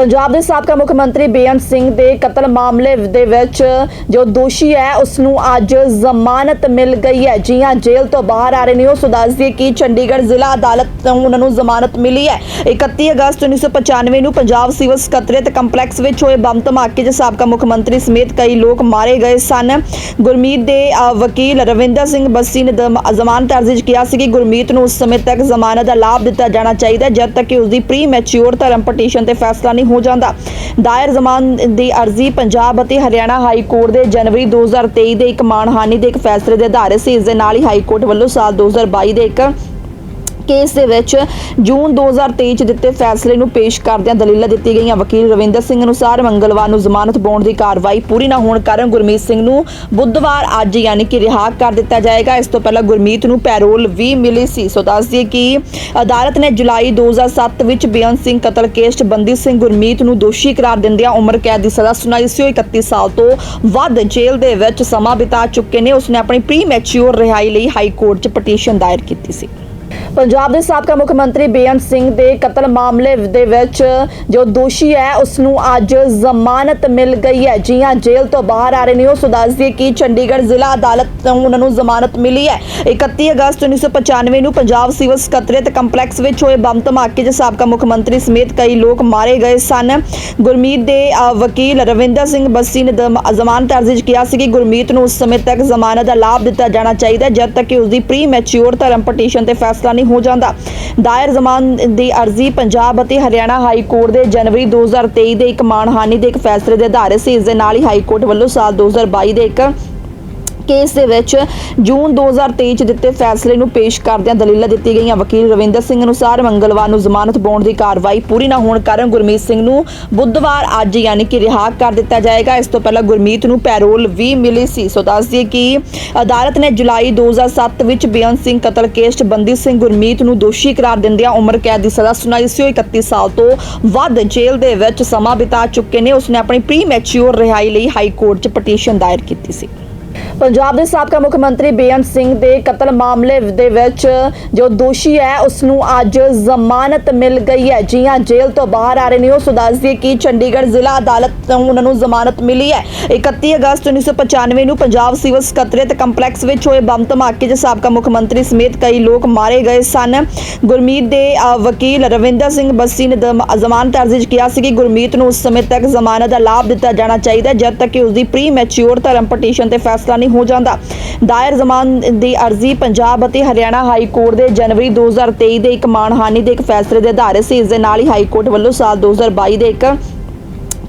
ਪੰਜਾਬ ਦੇ ਸਾਬਕਾ ਮੁੱਖ ਮੰਤਰੀ ਬੇਅੰਤ ਸਿੰਘ ਦੇ ਕਤਲ ਮਾਮਲੇ ਦੇ ਵਿੱਚ ਜੋ ਦੋਸ਼ੀ ਹੈ ਉਸ ਨੂੰ ਅੱਜ ਜ਼ਮਾਨਤ ਮਿਲ ਗਈ ਹੈ। ਜੀ ਹਾਂ, ਜੇਲ੍ਹ ਤੋਂ ਬਾਹਰ ਆ ਰਹੇ ਨੇ ਉਸ ਸੋ ਦੱਸ ਦਈਏ ਕਿ ਚੰਡੀਗੜ੍ਹ ਜ਼ਿਲ੍ਹਾ ਅਦਾਲਤ ਤੋਂ ਉਹਨਾਂ ਨੂੰ ਜ਼ਮਾਨਤ ਮਿਲੀ ਹੈ। 31 ਅਗਸਤ 1995 ਨੂੰ ਪੰਜਾਬ ਸਿਵਲ ਸਕੱਤਰੇਤ ਕੰਪਲੈਕਸ ਵਿੱਚ ਹੋਏ ਬੰਬ ਧਮਾਕੇ 'ਚ ਸਾਬਕਾ ਮੁੱਖ ਮੰਤਰੀ ਸਮੇਤ ਕਈ ਲੋਕ ਮਾਰੇ ਗਏ ਸਨ। ਗੁਰਮੀਤ ਦੇ ਵਕੀਲ ਰਵਿੰਦਰ ਸਿੰਘ ਬੱਸੀ ਨੇ ਜ਼ਮਾਨਤ ਅਰਜ਼ੀ 'ਚ ਕਿਹਾ ਸੀ ਕਿ ਗੁਰਮੀਤ ਨੂੰ ਉਸ ਸਮੇਂ ਤੱਕ ਜ਼ਮਾਨਤ ਦਾ ਲਾਭ ਦਿੱਤਾ ਜਾਣਾ ਚਾਹੀਦਾ ਜਦ ਤੱਕ ਕਿ ਉਸ ਦੀ ਪ੍ਰੀ ਮੈਚੁਰ ਧਰਮ ਪਟੀਸ਼ਨ ਤੇ ਫੈਸਲਾ ਨਹੀਂ ਹੋ ਜਾਂਦਾ। ਦਾਇਰ ਜ਼ਮਾਨ ਦੀ ਅਰਜ਼ੀ ਪੰਜਾਬ ਅਤੇ ਹਰਿਆਣਾ ਹਾਈ ਕੋਰਟ ਦੇ ਜਨਵਰੀ 2023 ਦੇ ਇੱਕ ਮਾਣਹਾਨੀ ਦੇ ਇੱਕ ਫੈਸਲੇ ਦੇ ਆਧਾਰ ਸੀ ਇਸ ਦੇ ਨਾਲ ਹੀ ਹਾਈ ਕੋਰਟ ਵੱਲੋਂ ਸਾਲ 2022 ਦੇ ਇੱਕ ਕੇਸ ਦੇ ਵਿੱਚ ਜੂਨ 2023 ਚ ਦਿੱਤੇ ਫੈਸਲੇ ਨੂੰ ਪੇਸ਼ ਕਰਦਿਆਂ ਦਲੀਲਾਂ ਦਿੱਤੀ ਗਈਆਂ। ਵਕੀਲ ਰਵਿੰਦਰ ਸਿੰਘ ਅਨੁਸਾਰ ਮੰਗਲਵਾਰ ਨੂੰ ਜ਼ਮਾਨਤ ਪਾਉਣ ਦੀ ਕਾਰਵਾਈ ਪੂਰੀ ਨਾ ਹੋਣ ਕਾਰਨ ਗੁਰਮੀਤ ਸਿੰਘ ਨੂੰ ਬੁੱਧਵਾਰ ਅੱਜ ਯਾਨੀ ਕਿ ਰਿਹਾ ਕਰ ਦਿੱਤਾ ਜਾਏਗਾ। ਇਸ ਤੋਂ ਪਹਿਲਾਂ ਗੁਰਮੀਤ ਨੂੰ ਪੈਰੋਲ ਵੀ ਮਿਲੀ ਸੀ। ਸੋ ਦੱਸ ਦਈਏ ਕਿ ਅਦਾਲਤ ਨੇ ਜੁਲਾਈ 2007 ਵਿੱਚ ਬੇਅੰਤ ਸਿੰਘ ਕਤਲ ਕੇਸ 'ਚ ਬੰਦੀ ਸਿੰਘ ਗੁਰਮੀਤ ਨੂੰ ਦੋਸ਼ੀ ਕਰਾਰ ਦਿੰਦਿਆਂ ਉਮਰ ਕੈਦ ਦੀ ਸਜ਼ਾ ਸੁਣਾਈ ਸੀ। ਉਹ 31 ਸਾਲ ਤੋਂ ਵੱਧ ਜੇਲ੍ਹ ਦੇ ਵਿੱਚ ਸਮਾਂ ਬਿਤਾ ਚੁੱਕੇ ਨੇ। ਉਸਨੇ ਆਪਣੀ ਪ੍ਰੀ ਮੈਚੁਰ ਰਿਹਾਈ ਲਈ ਹਾਈ ਕੋਰਟ 'ਚ ਪਟੀਸ਼ਨ ਦਾਇਰ ਕੀਤੀ ਸੀ। ਪੰਜਾਬ ਦੇ ਸਾਬਕਾ ਮੁੱਖ ਮੰਤਰੀ ਬੇਅੰਤ ਸਿੰਘ ਦੇ ਕਤਲ ਮਾਮਲੇ ਦੇ ਵਿੱਚ ਜੋ ਦੋਸ਼ੀ ਹੈ ਉਸ ਨੂੰ ਅੱਜ ਜ਼ਮਾਨਤ ਮਿਲ ਗਈ ਹੈ। ਜੀ ਹਾਂ ਜੇਲ੍ਹ ਤੋਂ ਬਾਹਰ ਆ ਰਹੇ ਨੇ ਉਹ। ਸੋ ਦੱਸ ਕਿ ਚੰਡੀਗੜ੍ਹ ਜ਼ਿਲ੍ਹਾ ਅਦਾਲਤ ਤੋਂ ਉਹਨਾਂ ਨੂੰ ਜ਼ਮਾਨਤ ਮਿਲੀ ਹੈ। 31 ਅਗਸਤ 1995 ਨੂੰ ਪੰਜਾਬ ਸਿਵਲ ਸਕੱਤਰੇਤ ਕੰਪਲੈਕਸ ਵਿੱਚ ਹੋਏ ਬੰਬ ਧਮਾਕੇ 'ਚ ਸਾਬਕਾ ਮੁੱਖ ਮੰਤਰੀ ਸਮੇਤ ਕਈ ਲੋਕ ਮਾਰੇ ਗਏ ਸਨ। ਗੁਰਮੀਤ ਦੇ ਵਕੀਲ ਰਵਿੰਦਰ ਸਿੰਘ ਬੱਸੀ ਨੇ ਜ਼ਮਾਨਤ ਅਰਜ਼ੀ 'ਚ ਕਿਹਾ ਸੀ ਕਿ ਗੁਰਮੀਤ ਨੂੰ ਉਸ ਸਮੇਂ ਤੱਕ ਜ਼ਮਾਨਤ ਦਾ ਲਾਭ ਦਿੱਤਾ ਜਾਣਾ ਚਾਹੀਦਾ ਹੈ, ਜਦ ਤੱਕ ਕਿ ਉਸ ਦੀ ਪ੍ਰੀ ਮੈਚੁਰ ਧਰਮ ਪਟੀਸ਼ਨ ਤੇ ਫੈਸਲਾ ਨਹੀਂ ਹੋ ਜਾਂਦਾ। ਦਾਇਰ ਜ਼ਮਾਨ ਦੀ ਅਰਜ਼ੀ ਪੰਜਾਬ ਅਤੇ ਹਰਿਆਣਾ ਹਾਈ ਕੋਰਟ ਦੇ ਜਨਵਰੀ 2023 ਦੇ ਇੱਕ ਮਾਣਹਾਨੀ ਦੇ ਇੱਕ ਫੈਸਲੇ ਦੇ ਆਧਾਰ ਸੀ ਇਸ ਦੇ ਨਾਲ ਹੀ ਹਾਈ ਕੋਰਟ ਵੱਲੋਂ ਸਾਲ 2022 ਦੇ ਇੱਕ ਕੇਸ ਦੇ ਵਿੱਚ ਜੂਨ 2023 ਚ ਦਿੱਤੇ ਫੈਸਲੇ ਨੂੰ ਪੇਸ਼ ਕਰਦਿਆਂ ਦਲੀਲਾਂ ਦਿੱਤੀ ਗਈਆਂ। ਵਕੀਲ ਰਵਿੰਦਰ ਸਿੰਘ ਅਨੁਸਾਰ ਮੰਗਲਵਾਰ ਨੂੰ ਜ਼ਮਾਨਤ ਪਾਉਣ ਦੀ ਕਾਰਵਾਈ ਪੂਰੀ ਨਾ ਹੋਣ ਕਾਰਨ ਗੁਰਮੀਤ ਸਿੰਘ ਨੂੰ ਬੁੱਧਵਾਰ ਅੱਜ ਯਾਨੀ ਕਿ ਰਿਹਾ ਕਰ ਦਿੱਤਾ ਜਾਏਗਾ। ਇਸ ਤੋਂ ਪਹਿਲਾਂ ਗੁਰਮੀਤ ਨੂੰ ਪੈਰੋਲ ਵੀ ਮਿਲੀ ਸੀ। ਸੋ ਦੱਸ ਦਈਏ ਕਿ ਅਦਾਲਤ ਨੇ ਜੁਲਾਈ 2007 ਵਿੱਚ ਬੇਅੰਤ ਸਿੰਘ ਕਤਲ ਕੇਸ 'ਚ ਬੰਦੀ ਸਿੰਘ ਗੁਰਮੀਤ ਨੂੰ ਦੋਸ਼ੀ ਕਰਾਰ ਦਿੰਦਿਆਂ ਉਮਰ ਕੈਦ ਦੀ ਸਜ਼ਾ ਸੁਣਾਈ ਸੀ। ਉਹ 31 ਸਾਲ ਤੋਂ ਵੱਧ ਜੇਲ੍ਹ ਦੇ ਵਿੱਚ ਸਮਾਂ ਬਿਤਾ ਚੁੱਕੇ ਨੇ। ਉਸਨੇ ਆਪਣੀ ਪ੍ਰੀ ਮੈਚੁਰ ਰਿਹਾਈ ਲਈ ਹਾਈ ਕੋਰਟ 'ਚ ਪਟੀਸ਼ਨ ਦਾਇਰ ਕੀਤੀ ਸੀ। ਪੰਜਾਬ ਦੇ ਸਾਬਕਾ ਮੁੱਖ ਮੰਤਰੀ ਬੇਅੰਤ ਸਿੰਘ ਦੇ ਕਤਲ ਮਾਮਲੇ ਦੇ ਵਿੱਚ ਜੋ ਦੋਸ਼ੀ ਹੈ ਉਸ ਨੂੰ ਅੱਜ ਜ਼ਮਾਨਤ ਮਿਲ ਗਈ ਹੈ। ਜੀ ਹਾਂ, ਜੇਲ੍ਹ ਤੋਂ ਬਾਹਰ ਆ ਰਹੇ ਨੇ। ਉਸ ਦੱਸਦੀ ਕਿ ਚੰਡੀਗੜ੍ਹ ਜ਼ਿਲ੍ਹਾ ਅਦਾਲਤ ਤੋਂ ਉਹਨਾਂ ਨੂੰ ਜ਼ਮਾਨਤ ਮਿਲੀ ਹੈ। 31 ਅਗਸਤ 1995 ਨੂੰ ਪੰਜਾਬ ਸਿਵਲ ਸਕੱਤਰੇਤ ਕੰਪਲੈਕਸ ਵਿੱਚ ਹੋਏ ਬੰਬ ਧਮਾਕੇ 'ਚ ਸਾਬਕਾ ਮੁੱਖ ਮੰਤਰੀ ਸਮੇਤ ਕਈ ਲੋਕ ਮਾਰੇ ਗਏ ਸਨ। ਗੁਰਮੀਤ ਦੇ ਵਕੀਲ ਰਵਿੰਦਰ ਸਿੰਘ ਬੱਸੀ ਨੇ ਜ਼ਮਾਨਤ ਅਰਜ਼ੀ 'ਚ ਕਿਹਾ ਸੀ ਕਿ ਗੁਰਮੀਤ ਨੂੰ ਉਸ ਸਮੇਂ ਤੱਕ ਜ਼ਮਾਨਤ ਦਾ ਲਾਭ ਦਿੱਤਾ ਜਾਣਾ ਚਾਹੀਦਾ ਜਦ ਤੱਕ ਕਿ ਉਸ ਦੀ ਪ੍ਰੀ ਮੈਚੁਰ ਧਰਮ ਪਟੀਸ਼ਨ ਤੇ ਫੈਸਲਾ ਨਹੀਂ ਹੋ ਜਾਂਦਾ। ਦਾਇਰ ਜ਼ਮਾਨ ਦੀ ਅਰਜ਼ੀ ਪੰਜਾਬ ਅਤੇ ਹਰਿਆਣਾ ਹਾਈ ਕੋਰਟ ਦੇ ਜਨਵਰੀ 2023 ਦੇ ਇੱਕ ਮਾਣਹਾਨੀ ਦੇ ਇੱਕ ਫੈਸਲੇ ਦੇ ਆਧਾਰ ਸੀ ਇਸ ਦੇ ਨਾਲ ਹੀ ਹਾਈ ਕੋਰਟ ਵੱਲੋਂ ਸਾਲ 2022 ਦੇ ਇੱਕ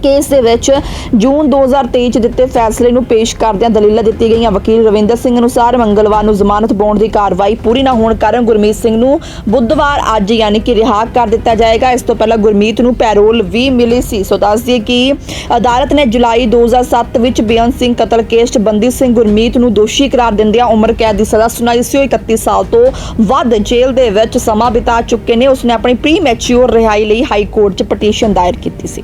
ਕੇਸ ਦੇ ਵਿੱਚ ਜੂਨ 2023 ਚ ਦਿੱਤੇ ਫੈਸਲੇ ਨੂੰ ਪੇਸ਼ ਕਰਦਿਆਂ ਦਲੀਲਾਂ ਦਿੱਤੀ ਗਈਆਂ। ਵਕੀਲ ਰਵਿੰਦਰ ਸਿੰਘ ਅਨੁਸਾਰ ਮੰਗਲਵਾਰ ਨੂੰ ਜ਼ਮਾਨਤ ਪਾਉਣ ਦੀ ਕਾਰਵਾਈ ਪੂਰੀ ਨਾ ਹੋਣ ਕਾਰਨ ਗੁਰਮੀਤ ਸਿੰਘ ਨੂੰ ਬੁੱਧਵਾਰ ਅੱਜ ਯਾਨੀ ਕਿ ਰਿਹਾ ਕਰ ਦਿੱਤਾ ਜਾਏਗਾ। ਇਸ ਤੋਂ ਪਹਿਲਾਂ ਗੁਰਮੀਤ ਨੂੰ ਪੈਰੋਲ ਵੀ ਮਿਲੀ ਸੀ। ਸੋ ਦੱਸ ਦਈਏ ਕਿ ਅਦਾਲਤ ਨੇ ਜੁਲਾਈ 2007 ਵਿੱਚ ਬੇਅੰਤ ਸਿੰਘ ਕਤਲ ਕੇਸ 'ਚ ਬੰਦੀ ਸਿੰਘ ਗੁਰਮੀਤ ਨੂੰ ਦੋਸ਼ੀ ਕਰਾਰ ਦਿੰਦਿਆਂ ਉਮਰ ਕੈਦ ਦੀ ਸਜ਼ਾ ਸੁਣਾਈ ਸੀ। ਉਹ 31 ਸਾਲ ਤੋਂ ਵੱਧ ਜੇਲ੍ਹ ਦੇ ਵਿੱਚ ਸਮਾਂ ਬਿਤਾ ਚੁੱਕੇ ਨੇ। ਉਸਨੇ ਆਪਣੀ ਪ੍ਰੀ ਮੈਚੁਰ ਰਿਹਾਈ ਲਈ ਹਾਈ ਕੋਰਟ 'ਚ ਪਟੀਸ਼ਨ ਦਾਇਰ ਕੀਤੀ ਸੀ।